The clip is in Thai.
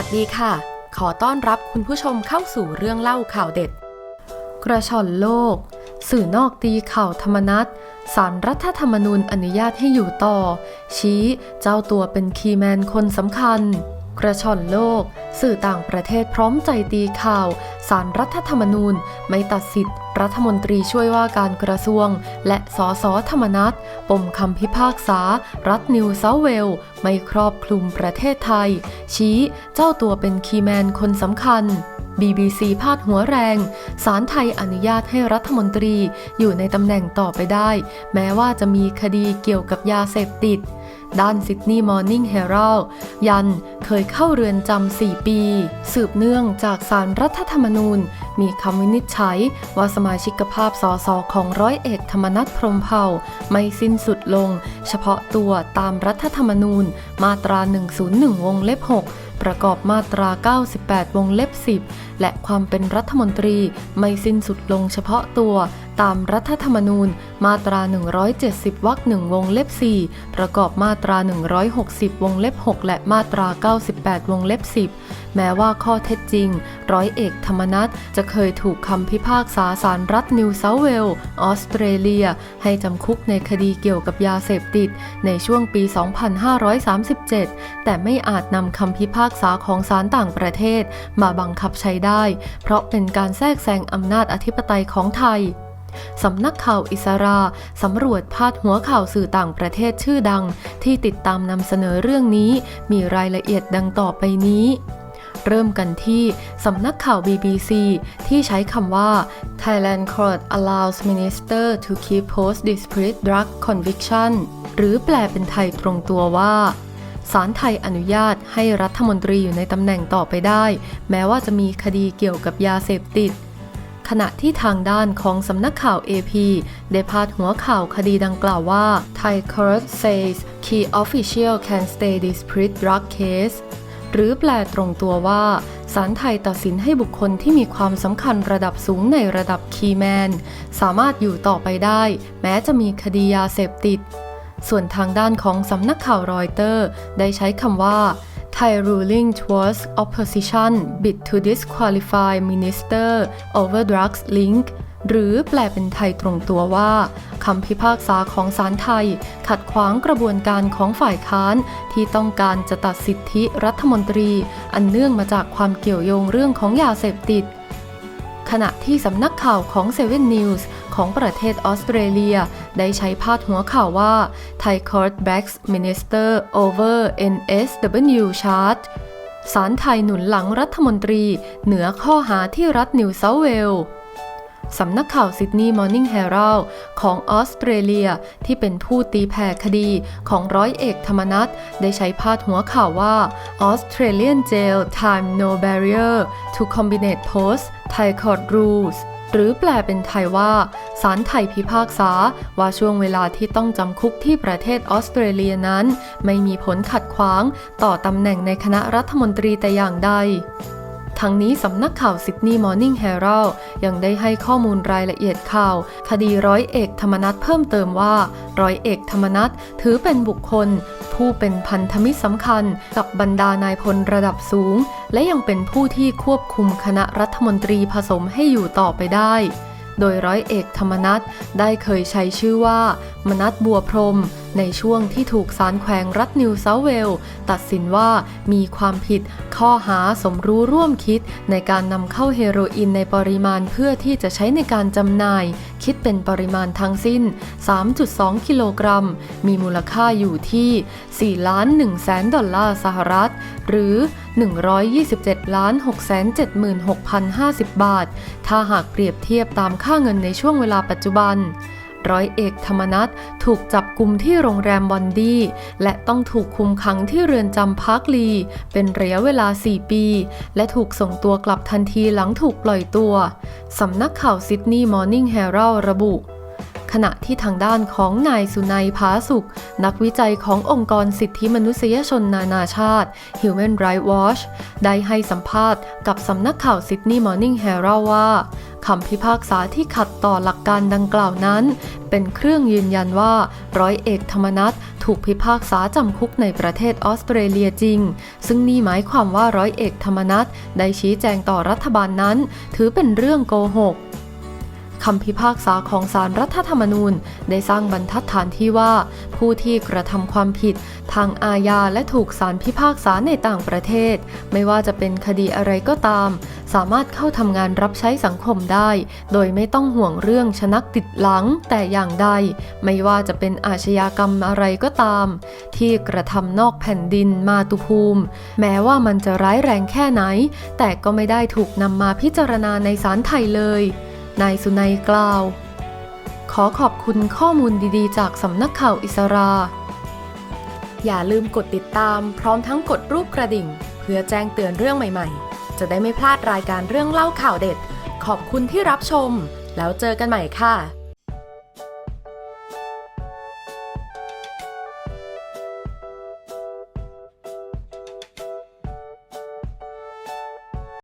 วัสดีค่ะ ขอต้อนรับคุณผู้ชมเข้าสู่เรื่องเล่าข่าวเด็ด กระชอนโลก สื่อนอกตีข่าวธรรมนัตสารรัฐธรรมนูญอนุญาตให้อยู่ต่อ ชี้เจ้าตัวเป็นคีแมนคนสำคัญ กระชอนโลก สื่อต่างประเทศพร้อมใจตีข่าว สารรัฐธรรมนูญ ไม่ตัดสิทธิ์ รัฐมนตรีช่วยว่าการกระทรวง และสสธรรมนัตปมคำพิพากษา รัฐนิวเซาท์เวล ไม่ครอบคลุมประเทศไทย ชี้เจ้าตัวเป็นคีแมนคนสำคัญ BBC พาดหัวแรง สารไทยอนุญาตให้รัฐมนตรีอยู่ในตำแหน่งต่อไปได้ แม้ว่าจะมีคดีเกี่ยวกับยาเสพติด ด้านซิดนีย์มอร์นิ่งเฮราลยันเคยเข้าเรือนจำ 4 ปี สืบเนื่องจากสารรัฐธรรมนูญ มีคำวินิจฉัยว่าสมาชิกภาพสสของร้อยเอกธรรมนัฐพรมเผ่า ไม่สิ้นสุดลง เฉพาะตัวตามรัฐธรรมนูญ มาตรา 101 วงเล็บ 6ประกอบมาตรา 98 วงเล็บ 10 และความเป็นรัฐมนตรีไม่สิ้นสุดลงเฉพาะตัว ตามรัฐธรรมนูญ มาตรา 170 วรรคหนึ่งวงเล็บ 4 ประกอบมาตรา 160 วงเล็บ 6 และมาตรา 98 วงเล็บ 10 แม้ว่าข้อเท็จจริง ร้อยเอกธรรมนัฐจะเคยถูกคำพิพากษาสารรัฐนิวเซาเวลส์ออสเตรเลีย ให้จำคุกในคดีเกี่ยวกับยาเสพติด ในช่วงปี 2537 แต่ไม่อาจนำคำพิพากษาของศาลต่างประเทศ มาบังคับใช้ได้ เพราะเป็นการแทรกแซงอำนาจอธิปไตยของไทย สำนักข่าวอิสราสำรวจพาดหัวข่าวสื่อต่างประเทศชื่อดัง ที่ติดตามนำเสนอเรื่องนี้ มีรายละเอียดดังต่อไปนี้ เริ่มกันที่สำนักข่าว BBC ที่ใช้คำว่า Thailand Court allows minister to keep post dispute drug conviction หรือแปลเป็นไทยตรงตัวว่าศาลไทยอนุญาตให้รัฐมนตรีอยู่ในตำแหน่งต่อไปได้ แม้ว่าจะมีคดีเกี่ยวกับยาเสพติด ขณะที่ทางด้านของสำนักข่าว AP ได้พาดหัวข่าวคดีดังกล่าวว่า Thai Court says key official can stay dispute drug case หรือแปลตรงตัวว่าศาลไทยตัดสินให้บุคคลที่มีความสำคัญระดับสูงในระดับคีแมน สามารถอยู่ต่อไปได้ แม้จะมีคดียาเสพติด ส่วนทางด้านของสำนักข่าวรอยเตอร์ ได้ใช้คำว่า Thai ruling towards opposition bid to disqualify minister over drugs link หรือแปลเป็นไทยตรงตัวว่าคำพิพากษาของศาลไทย ขัดขวางกระบวนการของฝ่ายค้าน ที่ต้องการจะตัดสิทธิรัฐมนตรี อันเนื่องมาจากความเกี่ยวโยงเรื่องของยาเสพติด ขณะที่สำนักข่าวของ Seven News ของประเทศออสเตรเลีย ได้ใช้พาดหัวข่าวว่า Thai Court backs Minister over NSW charge ศาลไทยหนุนหลังรัฐมนตรี เหนือข้อหาที่รัฐนิวเซาเวลส์สำนักข่าวซิดนีย์มอร์นิ่งเฮราลของออสเตรเลียที่เป็นผู้ตีแผ่คดีของร้อยเอกธรรมนัฐได้ใช้พาดหัวข่าวว่า Australian jail time no barrier to combinate post Thai court rules หรือแปลเป็นไทยว่าศาลไทยพิพากษา ว่าช่วงเวลาที่ต้องจำคุกที่ประเทศออสเตรเลียนั้น ไม่มีผลขัดขวาง ต่อตำแหน่งในคณะรัฐมนตรีแต่อย่างใดทั้งนี้สำนักข่าวซิดนีย์มอร์นิ่งเฮราลยังได้ให้ข้อมูลรายละเอียดข่าว คดีร้อยเอกธรรมนัฐเพิ่มเติมว่า ร้อยเอกธรรมนัฐถือเป็นบุคคล ผู้เป็นพันธมิตรสำคัญ กับบรรดานายพลระดับสูง และยังเป็นผู้ที่ควบคุมคณะรัฐมนตรีผสมให้อยู่ต่อไปได้ โดยร้อยเอกธรรมนัฐได้เคยใช้ชื่อว่ามนัฐบัวพรมในช่วงที่ถูกศาลแขวงรัฐนิวเซาท์เวล ตัดสินว่ามีความผิดข้อหาสมรู้ร่วมคิด ในการนำเข้าเฮโรอีนในปริมาณเพื่อที่จะใช้ในการจำหน่าย คิดเป็นปริมาณทั้งสิ้น 3.2 กิโลกรัม มีมูลค่าอยู่ที่4ล้าน1แสนดอลลาร์สหรัฐ หรือ 127ล้าน6 76,050 บาท ถ้าหากเปรียบเทียบตามค่าเงินในช่วงเวลาปัจจุบัน ร้อยเอกธรรมนัฐถูกจับกลุมที่โรงแรมบอนดี้ และต้องถูกคุมขังที่เรือนจำพักลี เป็นระยะเวลา 4 ปี และถูกส่งตัวกลับทันทีหลังถูกปล่อยตัวสำนักข่าวซิดนีย์มอร์นิ่งเฮราลระบุขณะที่ทางด้านของนายสุนัยผาสุข นักวิจัยขององค์กรสิทธิมนุษยชนนานาชาติ Human Rights Watch ได้ให้สัมภาษณ์กับสำนักข่าว Sydney Morning Herald ว่า คำพิพากษาที่ขัดต่อหลักการดังกล่าวนั้น เป็นเครื่องยืนยันว่า ร้อยเอกธรรมนัฐถูกพิพากษาจำคุกในประเทศออสเตรเลียจริง ซึ่งนี่หมายความว่าร้อยเอกธรรมนัฐได้ชี้แจงต่อรัฐบาลนั้น ถือเป็นเรื่องโกหก คำพิพากษาของศาลรัฐธรรมนูญ ได้สร้างบรรทัดฐานที่ว่า ผู้ที่กระทำความผิด ทางอาญาและถูกศาลพิพากษาในต่างประเทศ ไม่ว่าจะเป็นคดีอะไรก็ตาม สามารถเข้าทำงานรับใช้สังคมได้ โดยไม่ต้องห่วงเรื่องชนักติดหลังแต่อย่างใด ไม่ว่าจะเป็นอาชญากรรมอะไรก็ตาม ที่กระทำนอกแผ่นดินมาตุภูมิ แม้ว่ามันจะร้ายแรงแค่ไหน แต่ก็ไม่ได้ถูกนำมาพิจารณาในศาลไทยเลย นายสุนัยกล่าว ขอขอบคุณข้อมูลดีๆ จากสำนักข่าวอิสรา อย่าลืมกดติดตามพร้อมทั้งกดรูปกระดิ่ง เพื่อแจ้งเตือนเรื่องใหม่ๆ จะได้ไม่พลาดรายการเรื่องเล่าข่าวเด็ด ขอบคุณที่รับชม แล้วเจอกันใหม่ค่ะ